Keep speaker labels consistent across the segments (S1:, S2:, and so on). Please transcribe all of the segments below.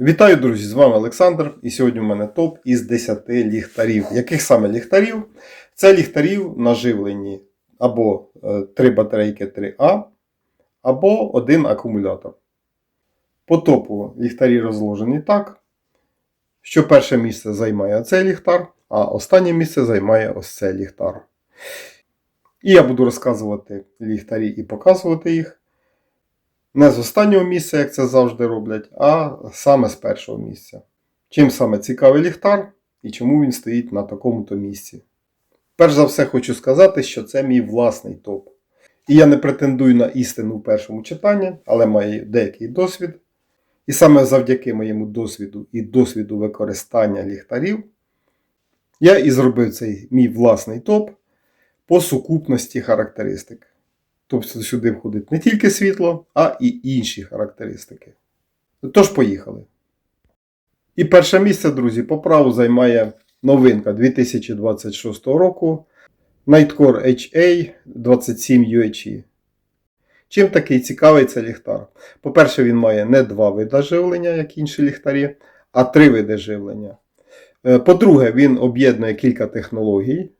S1: Вітаю, друзі! З вами Олександр. І сьогодні у мене топ із 10 ліхтарів. Яких саме ліхтарів? Це ліхтарів наживлені або 3 батарейки 3А, або один акумулятор. По топу ліхтарі розложені так, що перше місце займає цей ліхтар, а останнє місце займає ось цей ліхтар. І я буду розказувати ліхтарі і показувати їх. Не з останнього місця, як це завжди роблять, а саме з першого місця. Чим саме цікавий ліхтар і чому він стоїть на такому-то місці. Перш за все, хочу сказати, що це мій власний топ. І я не претендую на істину в першому читанні, але маю деякий досвід. І саме завдяки моєму досвіду і досвіду використання ліхтарів, я і зробив цей мій власний топ по сукупності характеристик. Тобто сюди входить не тільки світло, а і інші характеристики. Тож, поїхали. І перше місце, друзі, по праву займає новинка 2026 року Nightcore HA 27 UHE. Чим такий цікавий це ліхтар? По-перше, він має не два види живлення, як інші ліхтарі, а три види живлення. Е, По-друге, він об'єднує кілька технологій.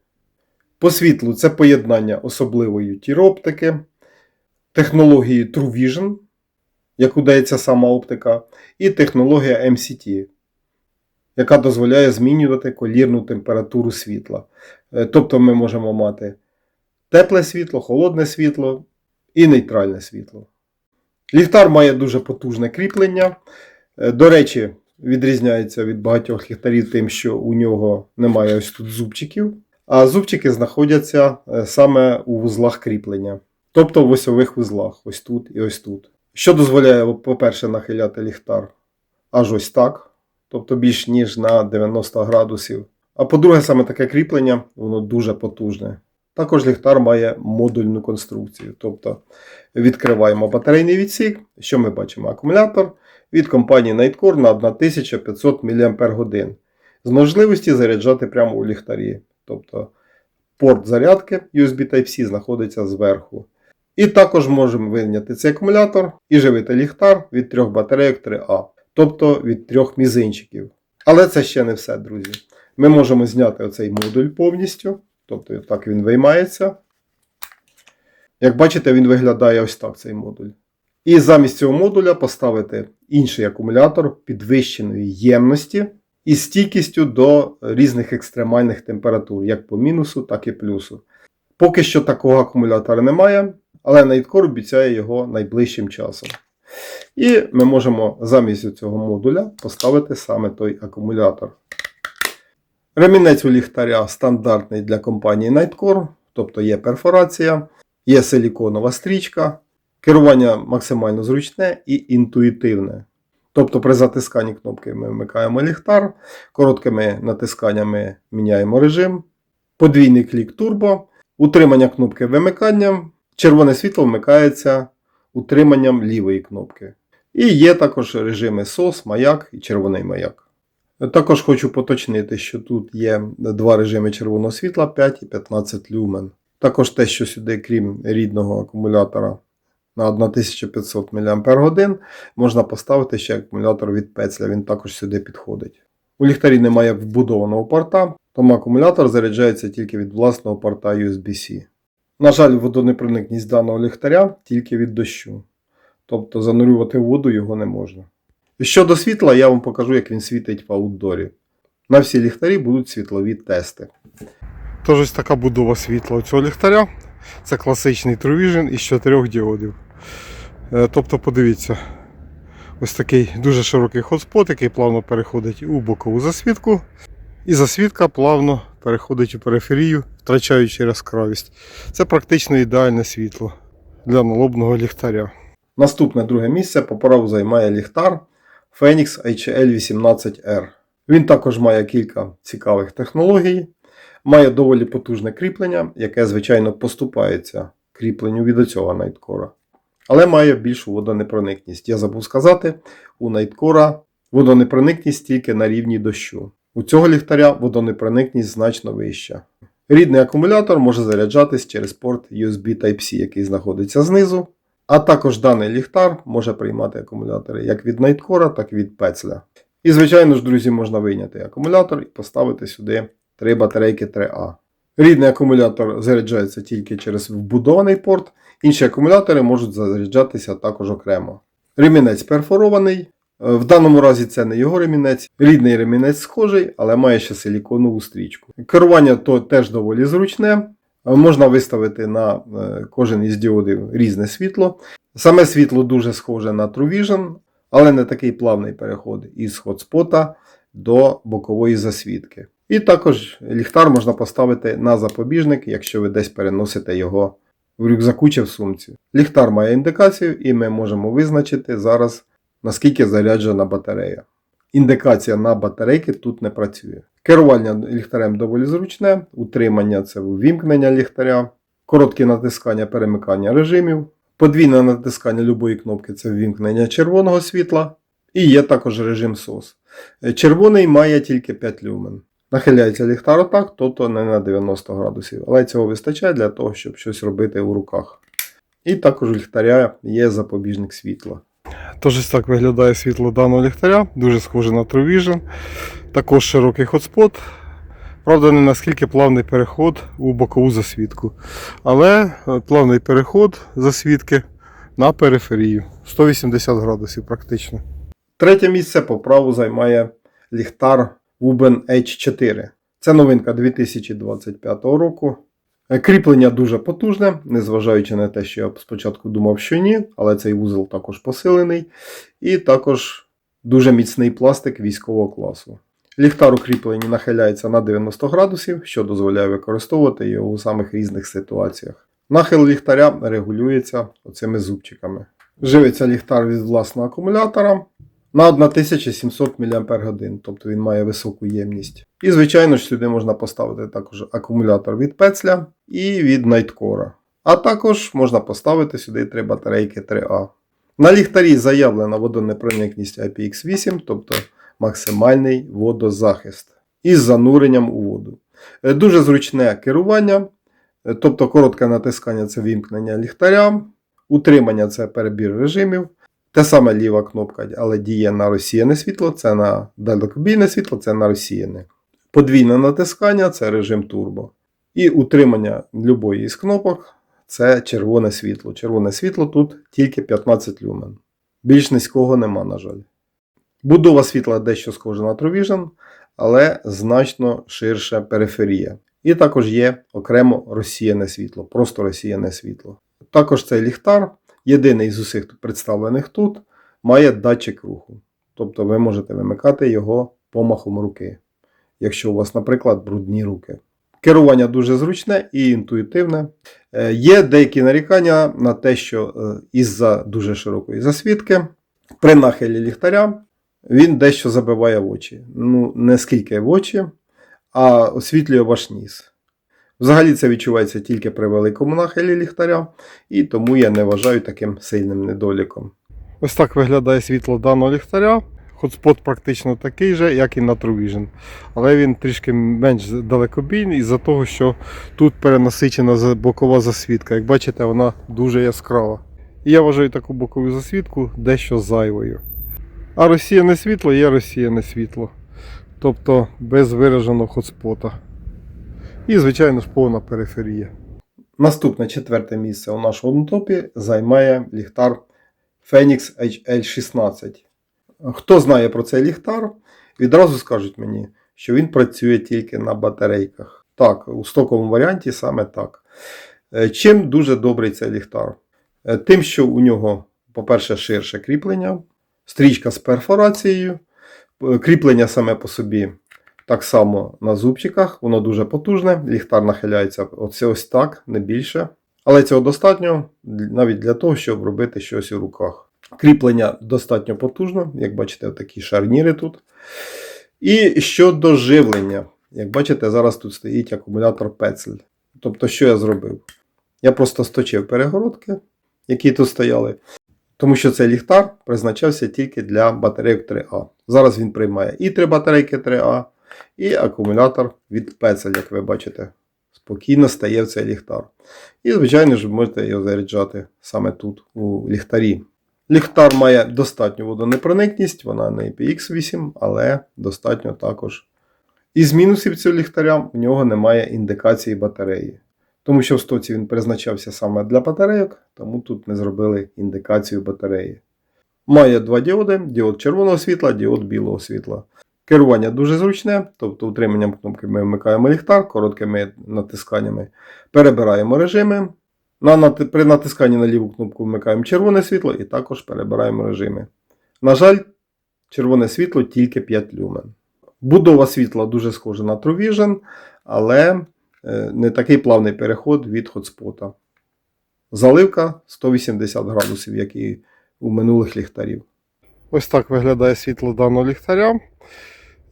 S1: По світлу це поєднання особливої тіроптики, технології True Vision, яку дається сама оптика, і технологія MCT, яка дозволяє змінювати колірну температуру світла. Е, Тобто ми можемо мати тепле світло, холодне світло і нейтральне світло. Ліхтар має дуже потужне кріплення. Е, До речі, відрізняється від багатьох ліхтарів тим, що у нього немає ось тут зубчиків. А зубчики знаходяться е, саме у вузлах кріплення, тобто в осьових вузлах, ось тут і ось тут. Що дозволяє, по-перше, нахиляти ліхтар аж ось так, тобто більш ніж на 90 градусів. А по-друге, саме таке кріплення, воно дуже потужне. Також ліхтар має модульну конструкцію, тобто відкриваємо батарейний відсік, що ми бачимо? Акумулятор від компанії Nightcore на 1500 мАч з можливості заряджати прямо у ліхтарі. Тобто порт зарядки USB Type-C знаходиться зверху. І також можемо вийняти цей акумулятор і живити ліхтар від трьох батарейок 3А, тобто від трьох мізинчиків. Але це ще не все, друзі. Ми можемо зняти оцей модуль повністю, тобто так він виймається. Як бачите, він виглядає ось так цей модуль. І замість цього модуля поставити інший акумулятор підвищеної ємності із стійкістю до різних екстремальних температур, як по мінусу, так і плюсу. Поки що такого акумулятора немає, але Nightcore обіцяє його найближчим часом. І ми можемо замість цього модуля поставити саме той акумулятор. Ремінець у ліхтаря стандартний для компанії Nightcore, тобто є перфорація, є силіконова стрічка, керування максимально зручне і інтуїтивне. Тобто при затисканні кнопки ми вмикаємо ліхтар, короткими натисканнями міняємо режим, подвійний клік турбо, утримання кнопки вимиканням, червоне світло вмикається утриманням лівої кнопки. І є також режими SOS, маяк і червоний маяк. Також хочу поточнити, що тут є два режими червоного світла 5 і 15 люмен. Також те, що сюди, крім рідного акумулятора на 1500 мАч, можна поставити ще акумулятор від пецля, він також сюди підходить. У ліхтарі немає вбудованого порта, тому акумулятор заряджається тільки від власного порта USB-C. На жаль, водонепроникність даного ліхтаря тільки від дощу. Тобто занурювати воду його не можна. Щодо світла, я вам покажу, як він світить в аутдорі. На всі ліхтарі будуть світлові тести. Тож ось така будова світла у цього ліхтаря. Це класичний True Vision із чотирьох діодів. Е, Тобто, подивіться, ось такий дуже широкий хотспот, який плавно переходить у бокову засвітку. І засвітка плавно переходить у периферію, втрачаючи яскравість. Це практично ідеальне світло для налобного ліхтаря. Наступне друге місце по праву займає ліхтар Phoenix HL18R. Він також має кілька цікавих технологій, має доволі потужне кріплення, яке, звичайно, поступається кріпленню від цього Nightcore. Але має більшу водонепроникність. Я забув сказати, у Nightcore водонепроникність тільки на рівні дощу. У цього ліхтаря водонепроникність значно вища. Рідний акумулятор може заряджатись через порт USB Type-C, який знаходиться знизу. А також даний ліхтар може приймати акумулятори як від Nightcore, так і від пецля. І, звичайно ж, друзі, можна вийняти акумулятор і поставити сюди три батарейки 3А. Рідний акумулятор заряджається тільки через вбудований порт, інші акумулятори можуть заряджатися також окремо. Ремінець перфорований. Е, В даному разі це не його ремінець. Рідний ремінець схожий, але має ще силіконову стрічку. Керування то теж доволі зручне. Е, Можна виставити на е, кожен із діодів різне світло. Саме світло дуже схоже на True Vision, але не такий плавний переход із хотспота до бокової засвітки. І також ліхтар можна поставити на запобіжник, якщо ви десь переносите його в рюкзаку чи в сумці. Ліхтар має індикацію, і ми можемо визначити зараз, наскільки заряджена батарея. Індикація на батарейки тут не працює. Керування ліхтарем доволі зручне, утримання це ввімкнення ліхтаря, короткі натискання перемикання режимів, подвійне натискання любої кнопки це ввімкнення червоного світла, і є також режим SOS. Червоний має тільки 5 люмен. Нахиляється ліхтар отак, тобто не на 90 градусів, але цього вистачає для того, щоб щось робити у руках. І також у ліхтаря є запобіжник світла. Тож ось так виглядає світло даного ліхтаря, дуже схоже на True Vision. Також широкий хотспот. Правда, не наскільки плавний переход у бокову засвітку. Але е, плавний переход засвітки на периферію. 180 градусів практично. Третє місце по праву займає ліхтар Wuben H4. Це новинка 2025 року. Е, Кріплення дуже потужне, незважаючи на те, що я спочатку думав, що ні, але цей вузол також посилений. І також дуже міцний пластик військового класу. Ліхтар у кріпленні нахиляється на 90 градусів, що дозволяє використовувати його у самих різних ситуаціях. Нахил ліхтаря регулюється оцими зубчиками. Живиться ліхтар від власного акумулятора на 1700 мАч, тобто він має високу ємність. І, звичайно ж, сюди можна поставити також акумулятор від пецля і від Nightcore. А також можна поставити сюди три батарейки 3А. На ліхтарі заявлена водонепроникність IPX8, тобто максимальний водозахист із зануренням у воду. Е, Дуже зручне керування, е, тобто коротке натискання це вімкнення ліхтаря, утримання це перебір режимів. Те саме ліва кнопка, але діє на розсіяне світло, це на далекобійне світло, це на розсіяне. Подвійне натискання це режим турбо. І утримання любої із кнопок це червоне світло. Червоне світло тут тільки 15 люмен. Більш низького нема, на жаль. Будова світла дещо схожа на True Vision, але значно ширша периферія. І також є окремо розсіяне світло, просто розсіяне світло. Також цей ліхтар, єдиний з усіх представлених тут, має датчик руху. Тобто ви можете вимикати його помахом руки, якщо у вас, наприклад, брудні руки. Керування дуже зручне і інтуїтивне. Е, Є деякі нарікання на те, що е, із-за дуже широкої засвідки при нахилі ліхтаря він дещо забиває в очі. Ну, не скільки в очі, а освітлює ваш ніс. Взагалі це відчувається тільки при великому нахилі ліхтаря, і тому я не вважаю таким сильним недоліком. Ось так виглядає світло даного ліхтаря. Хотспот практично такий же, як і на True Vision. Але він трішки менш далекобійний із-за того, що тут перенасичена бокова засвітка. Як бачите, вона дуже яскрава. І я вважаю таку бокову засвітку дещо зайвою. А розсіяне світло є розсіяне світло. Тобто без вираженого хотспота. І, звичайно ж, повна периферія. Наступне четверте місце у нашому топі займає ліхтар Phoenix HL16. Хто знає про цей ліхтар, відразу скажуть мені, що він працює тільки на батарейках. Так, у стоковому варіанті саме так. Е, Чим дуже добрий цей ліхтар? Е, Тим, що у нього, по-перше, ширше кріплення, стрічка з перфорацією, кріплення саме по собі так само на зубчиках, воно дуже потужне, ліхтар нахиляється оце ось так, не більше. Але цього достатньо навіть для того, щоб робити щось у руках. Кріплення достатньо потужно, як бачите, такі шарніри тут. І щодо живлення, як бачите, зараз тут стоїть акумулятор пецель. Тобто, що я зробив? Я просто сточив перегородки, які тут стояли, тому що цей ліхтар призначався тільки для батарейок 3А. Зараз він приймає і три батарейки 3А, і акумулятор від пецель, як ви бачите. спокійно стає в цей ліхтар. І, звичайно ж, ви можете його заряджати саме тут, у ліхтарі. Ліхтар має достатню водонепроникність, вона не IPX8, але достатньо також. Із мінусів цього ліхтаря в нього немає індикації батареї. Тому що в стоці він призначався саме для батарейок, тому тут не зробили індикацію батареї. Має два діоди: діод червоного світла, діод білого світла. Керування дуже зручне, тобто утриманням кнопки ми вмикаємо ліхтар, короткими натисканнями перебираємо режими. На, при натисканні на ліву кнопку вмикаємо червоне світло і також перебираємо режими. На жаль, червоне світло тільки 5 люмен. Будова світла дуже схожа на True Vision, але е, не такий плавний переход від хотспота. Заливка 180 градусів, як і у минулих ліхтарів. Ось так виглядає світло даного ліхтаря.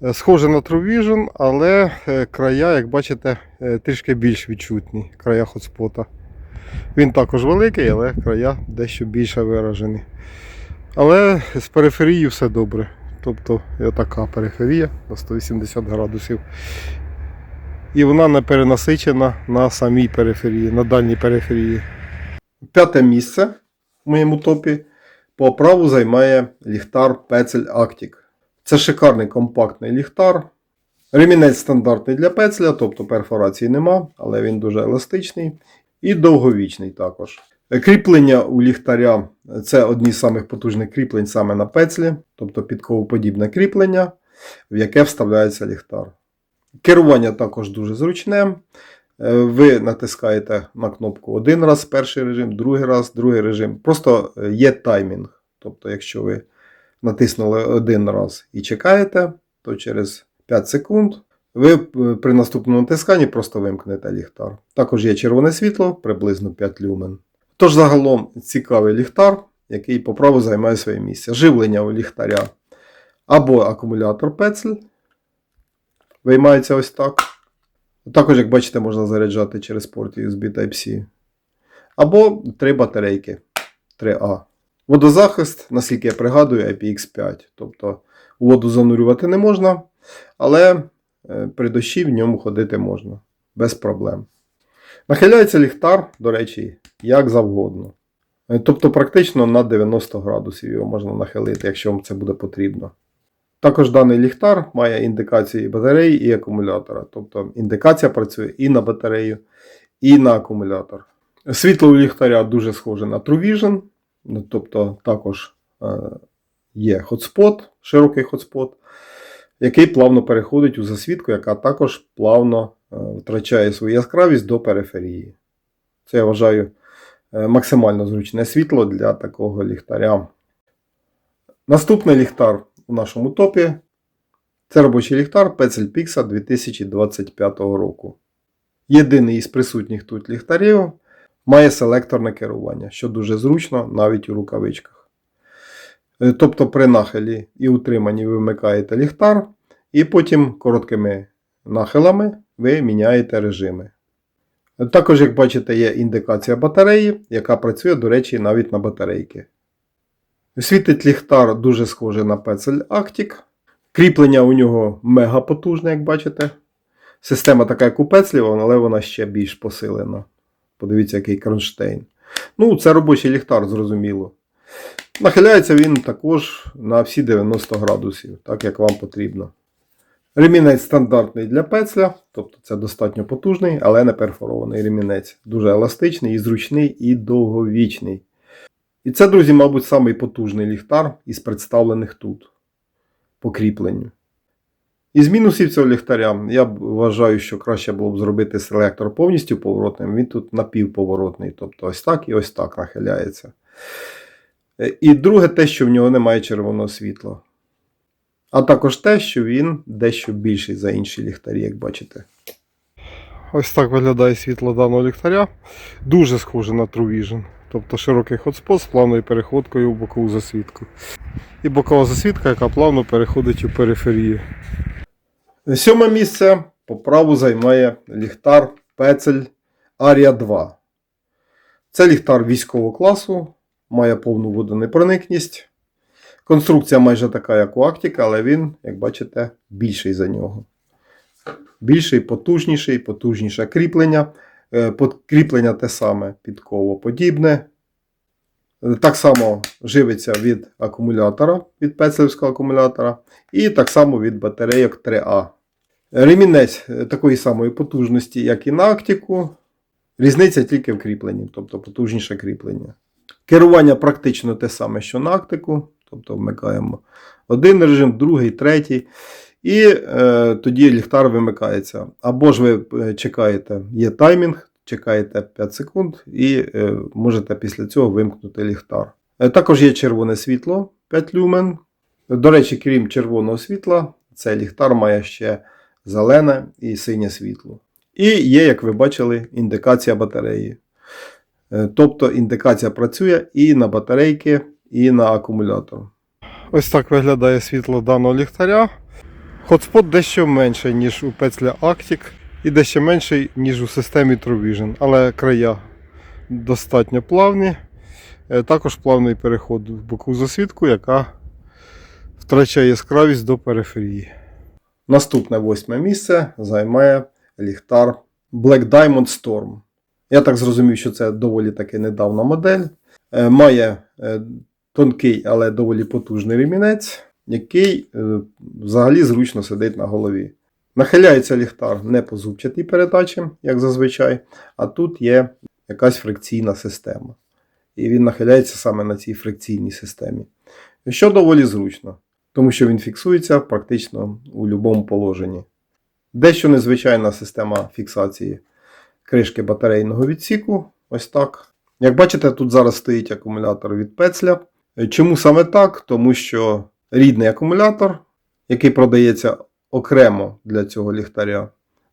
S1: Е, Схоже на True Vision, але е, края, як бачите, е, трішки більш відчутні. Края хотспота. Він також великий, але края дещо більше виражені. Але з периферією все добре. Тобто така периферія на 180 градусів. І вона не перенасичена на самій периферії, на дальній периферії. П'яте місце в моєму топі по праву займає ліхтар Petzl Arctic. Це шикарний компактний ліхтар. Ремінець стандартний для пецля, тобто перфорації нема, але він дуже еластичний і довговічний також. Кріплення у ліхтаря це одні з самих потужних кріплень саме на пецлі, тобто підковоподібне кріплення, в яке вставляється ліхтар. Керування також дуже зручне. Е, Ви натискаєте на кнопку один раз перший режим, другий раз, другий режим. Просто е, є таймінг. Тобто, якщо ви натиснули один раз і чекаєте, то через 5 секунд ви е, при наступному натисканні просто вимкнете ліхтар. Також є червоне світло, приблизно 5 люмен. Тож загалом цікавий ліхтар, який по праву займає своє місце. Живлення у ліхтаря або акумулятор пецель. Виймається ось так. Також, як бачите, можна заряджати через порт USB Type-C. Або три батарейки 3А. Водозахист, наскільки я пригадую, IPX5. Тобто воду занурювати не можна, але е, при дощі в ньому ходити можна без проблем. Нахиляється ліхтар, до речі, як завгодно. Е, Тобто, практично на 90 градусів його можна нахилити, якщо вам це буде потрібно. Також даний ліхтар має індикації батареї і акумулятора. Тобто індикація працює і на батарею, і на акумулятор. Світло у ліхтаря дуже схоже на True Vision, ну, тобто також е, є хотспот, широкий хотспот, який плавно переходить у засвітку, яка також плавно е, втрачає свою яскравість до периферії. Це я вважаю е, максимально зручне світло для такого ліхтаря. Наступний ліхтар у нашому топі це робочий ліхтар Petzl Pixa 2025 року. Єдиний із присутніх тут ліхтарів має селекторне керування, що дуже зручно навіть у рукавичках. Е, Тобто при нахилі і утриманні ви вмикаєте ліхтар, і потім короткими нахилами ви міняєте режими. Е, Також, як бачите, є індикація батареї, яка працює, до речі, навіть на батарейки. Світить ліхтар дуже схожий на Petzl Arctic. Кріплення у нього мега потужне, як бачите. Система така, як у Пецлів, але вона ще більш посилена. Подивіться, який кронштейн. Ну, це робочий ліхтар, зрозуміло. Нахиляється він також на всі 90 градусів, так як вам потрібно. Ремінець стандартний для пецля, тобто це достатньо потужний, але не перфорований ремінець. Дуже еластичний і зручний і довговічний. І це, друзі, мабуть, самий потужний ліхтар із представлених тут по кріпленню. Із мінусів цього ліхтаря я вважаю, що краще було б зробити селектор повністю поворотним. Він тут напівповоротний, тобто ось так і ось так нахиляється. Е, І друге, те, що в нього немає червоного світла. А також те, що він дещо більший за інші ліхтарі, як бачите. Ось так виглядає світло даного ліхтаря. Дуже схоже на True Vision. Тобто широкий хотспот з плавною переходкою у бокову засвітку. І бокова засвітка, яка плавно переходить у периферію. Сьоме місце по праву займає ліхтар Petzl Aria 2. Це ліхтар військового класу, має повну водонепроникність. Конструкція майже така, як у Arctic, але він, як бачите, більший за нього. більший, потужніший, потужніше кріплення. Е, Кріплення те саме підковоподібне. Так само живиться від акумулятора, від пецлевського акумулятора, і так само від батарейок 3А. Ремінець е, такої самої потужності, як і на Актіку. Різниця тільки в кріпленні, тобто потужніше кріплення. Керування практично те саме, що на Актику. Тобто вмикаємо один режим, другий, третій. І е, тоді ліхтар вимикається. Або ж ви е, чекаєте, є таймінг, чекаєте 5 секунд і е, можете після цього вимкнути ліхтар. Е, також є червоне світло 5 люмен. До речі, крім червоного світла, цей ліхтар має ще зелене і синє світло. І є, як ви бачили, індикація батареї. Е, Тобто індикація працює і на батарейки, і на акумулятор. Ось так виглядає світло даного ліхтаря. Хотспот дещо менший, ніж у пецля Arctic, і дещо менший, ніж у системі TrueVision, але края достатньо плавні. Е, Також плавний переход в боку засвітку, яка втрачає яскравість до периферії. Наступне восьме місце займає ліхтар Black Diamond Storm. Я так зрозумів, що це доволі таки недавна модель. Е, Має е, тонкий, але доволі потужний ремінець, який е, взагалі зручно сидить на голові. Нахиляється ліхтар не по зубчатій передачі, як зазвичай, а тут є якась фрикційна система. І він нахиляється саме на цій фрикційній системі. Що доволі зручно, тому що він фіксується практично у будь-якому положенні. Дещо незвичайна система фіксації кришки батарейного відсіку. Ось так. Як бачите, тут зараз стоїть акумулятор від пецля. Чому саме так? Тому що рідний акумулятор, який продається окремо для цього ліхтаря,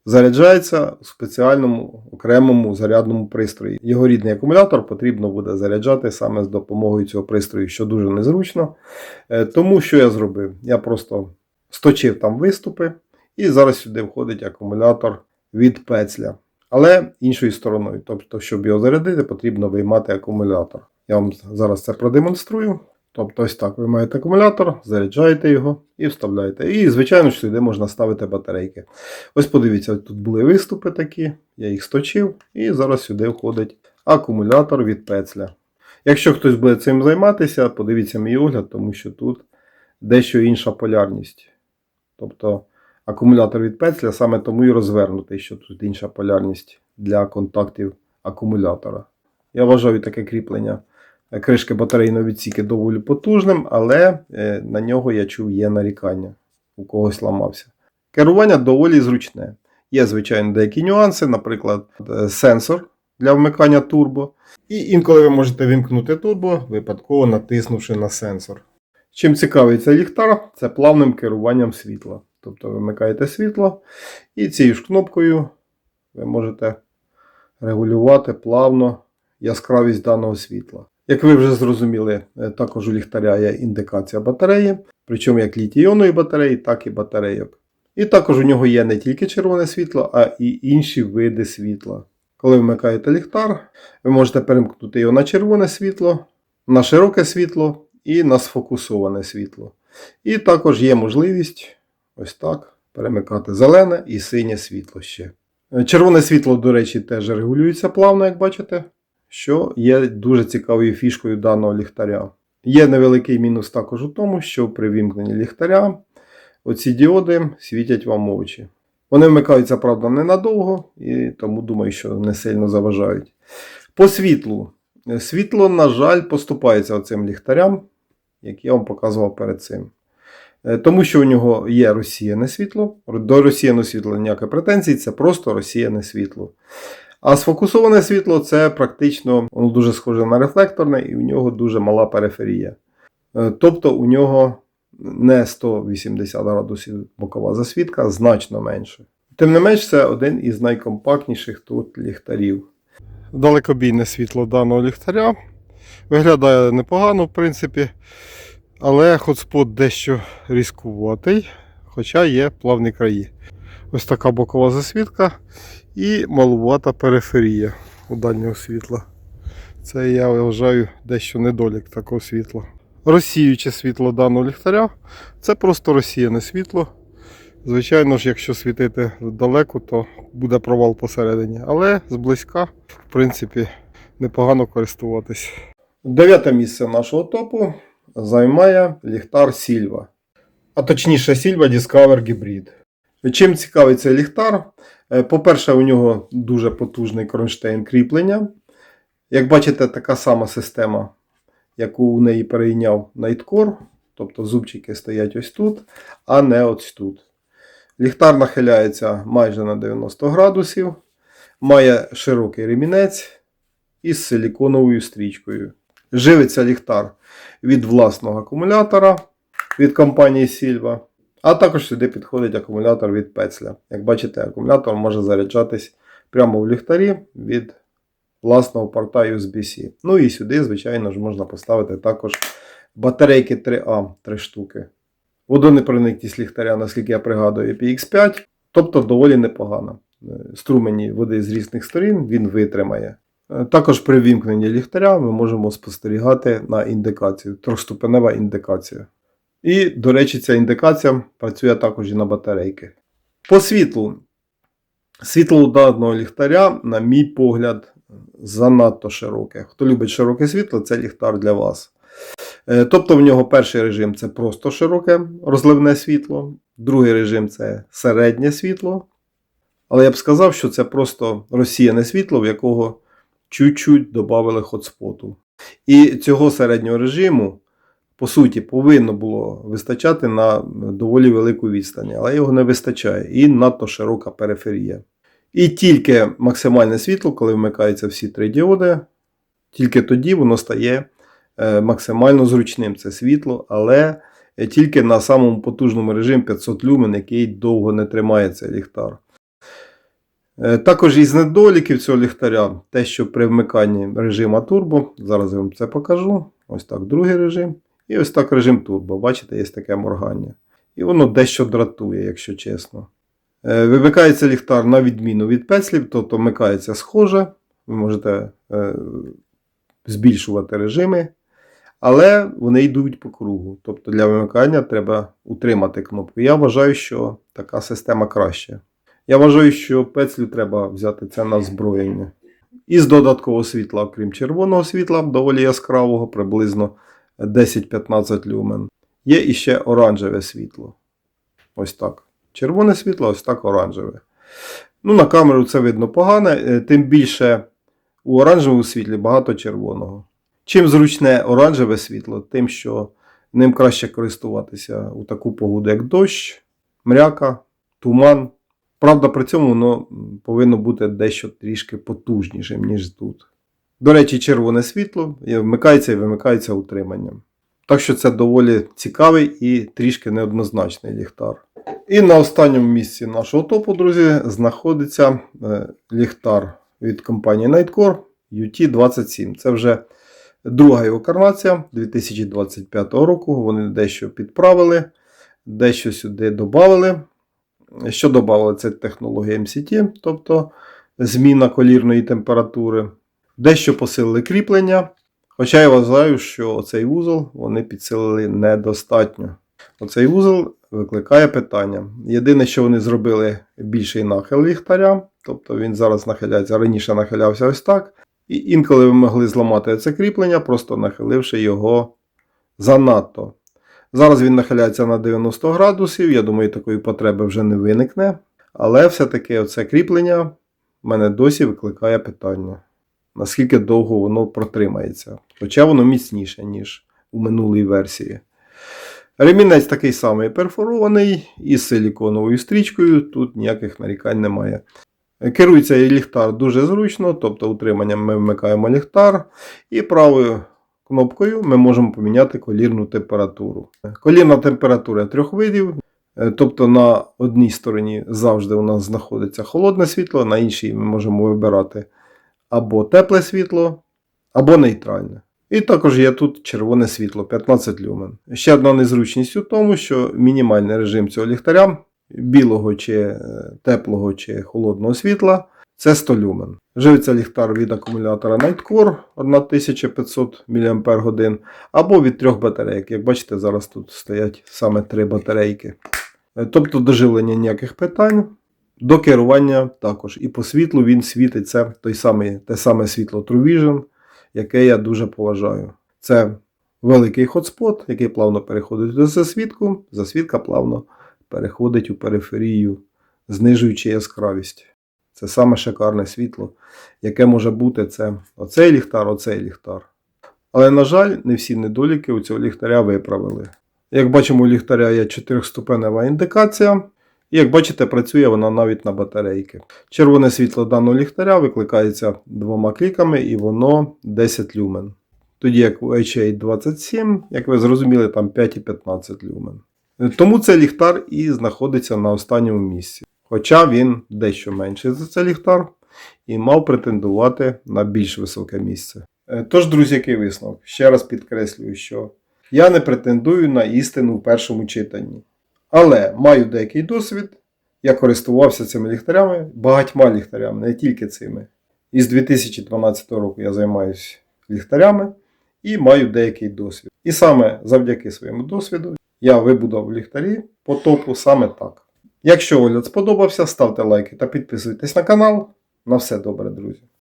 S1: заряджається у спеціальному окремому зарядному пристрої. Його рідний акумулятор потрібно буде заряджати саме з допомогою цього пристрою, що дуже незручно. Е, Тому що я зробив? Я просто сточив там виступи, і зараз сюди входить акумулятор від пецля. Але іншою стороною. Тобто, щоб його зарядити, потрібно виймати акумулятор. Я вам зараз це продемонструю. Тобто, ось так ви маєте акумулятор, заряджаєте його і вставляєте. І, звичайно, сюди можна ставити батарейки. Ось подивіться, тут були виступи такі, я їх сточив, і зараз сюди входить акумулятор від пецля. Якщо хтось буде цим займатися, подивіться мій огляд, тому що тут дещо інша полярність. Тобто акумулятор від пецля саме тому і розвернутий, що тут інша полярність для контактів акумулятора. Я вважаю таке кріплення кришки батарейного відсіки доволі потужним, але е, на нього я чув є нарікання. У когось ламався. Керування доволі зручне. Є, звичайно, деякі нюанси, наприклад, е, сенсор для вмикання турбо. І інколи ви можете вимкнути турбо, випадково натиснувши на сенсор. Чим цікавий цей ліхтар, це плавним керуванням світла. Тобто ви вмикаєте світло, і цією ж кнопкою ви можете регулювати плавно яскравість даного світла. Як ви вже зрозуміли, е, також у ліхтаря є індикація батареї, причому як літій-іонної батареї, так і батарейок. І також у нього є не тільки червоне світло, а і інші види світла. Коли вмикаєте ліхтар, ви можете перемкнути його на червоне світло, на широке світло і на сфокусоване світло. І також є можливість ось так перемикати зелене і синє світло ще. Е, Червоне світло, до речі, теж регулюється плавно, як бачите, що є дуже цікавою фішкою даного ліхтаря. Є невеликий мінус також у тому, що при вімкненні ліхтаря оці діоди світять вам очі. Вони вмикаються, правда, ненадовго, і тому думаю, що не сильно заважають. По світлу. Світло, на жаль, поступається оцим ліхтарям, як я вам показував перед цим. Е, Тому що у нього є розсіяне світло. До розсіяного світла ніякої претензій, це просто розсіяне світло. А сфокусоване світло це практично воно дуже схоже на рефлекторне, і у нього дуже мала периферія. Е, Тобто у нього не 180 градусів бокова засвітка, значно менше. Тим не менш, це один із найкомпактніших тут ліхтарів. Далекобійне світло даного ліхтаря. Виглядає непогано, в принципі. Але хотспот дещо різкуватий, хоча є плавні краї. Ось така бокова засвітка і малувата периферія у дальнього світла. Це я вважаю дещо недолік такого світла. Розсіюче світло даного ліхтаря це просто розсіяне світло. Звичайно ж, якщо світити далеко, то буде провал посередині. Але зблизька, в принципі, непогано користуватись. Дев'яте місце нашого топу займає ліхтар Сільва. А точніше, Сільва Discover Hybrid. Чим цікавий цей ліхтар? Е, По-перше, у нього дуже потужний кронштейн кріплення. Як бачите, така сама система, яку у неї перейняв Nightcore. Тобто зубчики стоять ось тут, а не ось тут. Ліхтар нахиляється майже на 90 градусів, має широкий ремінець із силіконовою стрічкою. Живиться ліхтар від власного акумулятора від компанії Silva. А також сюди підходить акумулятор від Пецля. Як бачите, акумулятор може заряджатись прямо в ліхтарі від власного порта USB-C. Ну і сюди, звичайно ж, можна поставити також батарейки 3А 3 штуки. Водонепроникність ліхтаря, наскільки я пригадую, PX5, тобто доволі непогана. Е, Струмені води з різних сторін він витримає. Е, Також при вімкненні ліхтаря ми можемо спостерігати на індикацію, трьохступенева індикація. І, до речі, ця індикація працює також і на батарейки. По світлу. Світло даного ліхтаря, на мій погляд, занадто широке. Хто любить широке світло, це ліхтар для вас. Е, Тобто в нього перший режим це просто широке розливне світло, другий режим це середнє світло. Але я б сказав, що це просто розсіяне світло, в якого чуть-чуть додали хотспоту. І цього середнього режиму, по суті, повинно було вистачати на доволі велику відстань, але його не вистачає і надто широка периферія. І тільки максимальне світло, коли вмикаються всі три діоди, тільки тоді воно стає е, максимально зручним це світло, але тільки на самому потужному режимі 500 люмен, який довго не тримає цей ліхтар. Е, Також із недоліків цього ліхтаря, те, що при вмиканні режима турбо, зараз я вам це покажу. Ось так другий режим. І ось так режим турбо. Бачите, є таке моргання. І воно дещо дратує, якщо чесно. Е, Вимикається ліхтар на відміну від пецлів, тобто вмикається схоже. Ви можете е, збільшувати режими, але вони йдуть по кругу. Тобто для вимикання треба утримати кнопку. Я вважаю, що така система краще. Я вважаю, що пецлю треба взяти це на озброєння. Із додаткового світла, окрім червоного світла, доволі яскравого, приблизно 10-15 люмен. Є іще оранжеве світло. Ось так. Червоне світло, ось так оранжеве. Ну, на камеру це видно погано, е, тим більше у оранжевому світлі багато червоного. Чим зручне оранжеве світло, тим, що ним краще користуватися у таку погоду, як дощ, мряка, туман. Правда, при цьому воно повинно бути дещо трішки потужнішим, ніж тут. До речі, червоне світло вмикається і вимикається утриманням. Так що це доволі цікавий і трішки неоднозначний ліхтар. І на останньому місці нашого топу, друзі, знаходиться е, ліхтар від компанії Nightcore UT27. Це вже друга його карнація 2025 року. Вони дещо підправили, дещо сюди додали. Що додали? Це технологія MCT, тобто зміна колірної температури. Дещо посилили кріплення. Хоча я вважаю, що цей вузол вони підсилили недостатньо. Оцей вузол викликає питання. Єдине, що вони зробили більший нахил ліхтаря, тобто він зараз нахиляється, раніше нахилявся ось так. І інколи ви могли зламати це кріплення, просто нахиливши його занадто. Зараз він нахиляється на 90 градусів, я думаю, такої потреби вже не виникне. Але все-таки оце кріплення в мене досі викликає питання, наскільки довго воно протримається. Хоча воно міцніше, ніж у минулій версії. Ремінець такий самий перфорований із силіконовою стрічкою, тут ніяких нарікань немає. Керується ліхтар дуже зручно, тобто утриманням ми вмикаємо ліхтар і правою кнопкою ми можемо поміняти колірну температуру. Колірна температура трьох видів. Е, Тобто на одній стороні завжди у нас знаходиться холодне світло, на іншій ми можемо вибирати або тепле світло, або нейтральне. І також є тут червоне світло 15 люмен. Ще одна незручність у тому, що мінімальний режим цього ліхтаря білого чи е, теплого чи холодного світла це 100 люмен. Живиться ліхтар від акумулятора Nightcore 1500 мАч або від трьох батарейок. Як бачите, зараз тут стоять саме три батарейки. Е, Тобто до живлення ніяких питань. До керування також. І по світлу він світить це той самий, те саме світло True Vision, яке я дуже поважаю. Це великий хотспот, який плавно переходить до засвітку. Засвітка плавно переходить у периферію, знижуючи яскравість. Це саме шикарне світло, яке може бути це оцей ліхтар, оцей ліхтар. Але, на жаль, не всі недоліки у цього ліхтаря виправили. Як бачимо, у ліхтаря є 4-ступенева індикація. І як бачите, працює вона навіть на батарейки. Червоне світло даного ліхтаря викликається двома кліками і воно 10 люмен. Тоді як у HA27, як ви зрозуміли, там 5 і 15 люмен. Тому цей ліхтар і знаходиться на останньому місці. Хоча він дещо менший за цей ліхтар і мав претендувати на більш високе місце. Е, Тож, друзі, який висновок? Ще раз підкреслюю, що я не претендую на істину в першому читанні. Але маю деякий досвід. Я користувався цими ліхтарями, багатьма ліхтарями, не тільки цими. І з 2012 року я займаюся ліхтарями і маю деякий досвід. І саме завдяки своєму досвіду я вибудував ліхтарі по топу саме так. Якщо огляд сподобався, ставте лайки та підписуйтесь на канал. На все добре, друзі!